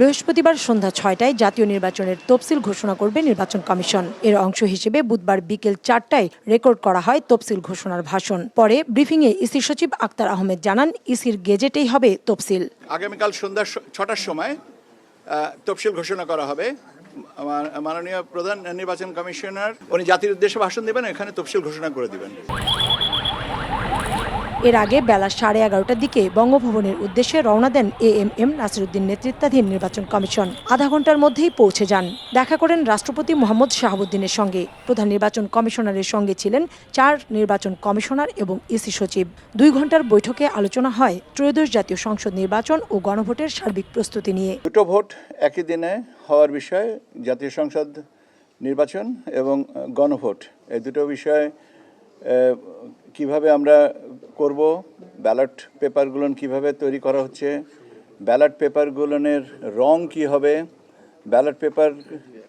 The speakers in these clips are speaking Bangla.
বৃহস্পতিবার সন্ধ্যা ছয়টায় জাতীয় নির্বাচনের তফসিল ঘোষণা করবে নির্বাচন কমিশন। এর অংশ হিসেবে বুধবার বিকেল চারটায় রেকর্ড করা হয় তফসিল ঘোষণার ভাষণ। পরে ব্রিফিংয়ে ইসি সচিব আক্তার আহমেদ জানান, ইসির গেজেটেই হবে তফসিল। আগামীকাল সন্ধ্যা ছটার সময় তফসিল ঘোষণা করা হবে। মাননীয় প্রধান নির্বাচন কমিশনার, উনি জাতির উদ্দেশ্যে ভাষণ দেবেন, এখানে তফসিল ঘোষণা করে দিবেন। এর আগে বেলা সাড়ে এগারোটার দিকে বঙ্গভবনের উদ্দেশ্যে রওনা দেন এ এম এম নাসিরুদ্দিন নেতৃত্বাধীন নির্বাচন কমিশন। আধা ঘণ্টার মধ্যেই পৌঁছে যান। দেখা করেন রাষ্ট্রপতি মোহাম্মদ শাহাবুদ্দিনের সঙ্গে। প্রধান নির্বাচন কমিশনারের সঙ্গে ছিলেন চার নির্বাচন কমিশনার এবং ইসি সচিব। দুই ঘণ্টার বৈঠকে আলোচনা হয় ত্রয়োদশ জাতীয় সংসদ নির্বাচন ও গণভোটের সার্বিক প্রস্তুতি নিয়ে। দুটো ভোট একই দিনে হওয়ার বিষয়ে, জাতীয় সংসদ নির্বাচন এবং গণভোট। এই দুটো বিষয়ে কীভাবে আমরা করব? ব্যালট পেপারগুলো কীভাবে তৈরি করা হচ্ছে? ব্যালট পেপারগুলোনের রং কি হবে? ব্যালট পেপার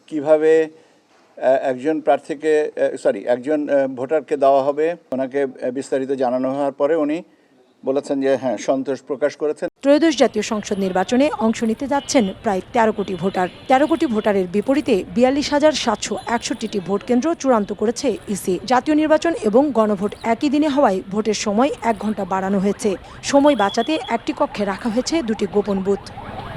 কীভাবে একজন প্রার্থীকে সরি, একজন ভোটারকে দেওয়া হবে? ওনাকে বিস্তারিত জানানো হওয়ার পরে উনি বলেছেন যে হ্যাঁ সন্তোষ প্রকাশ করেছেন। ত্রয়োদশ জাতীয় সংসদ নির্বাচনে অংশ নিতে যাচ্ছেন প্রায় তেরো কোটি ভোটার। তেরো কোটি ভোটারের বিপরীতে বিয়াল্লিশ হাজার সাতশো একষট্টিটি ভোট কেন্দ্র চূড়ান্ত করেছে ইসি। জাতীয় নির্বাচন এবং গণভোট একই দিনে হওয়ায় ভোটের সময় এক ঘণ্টা বাড়ানো হয়েছে। সময় বাঁচাতে একটি কক্ষে রাখা হয়েছে দুটি গোপন বুথ।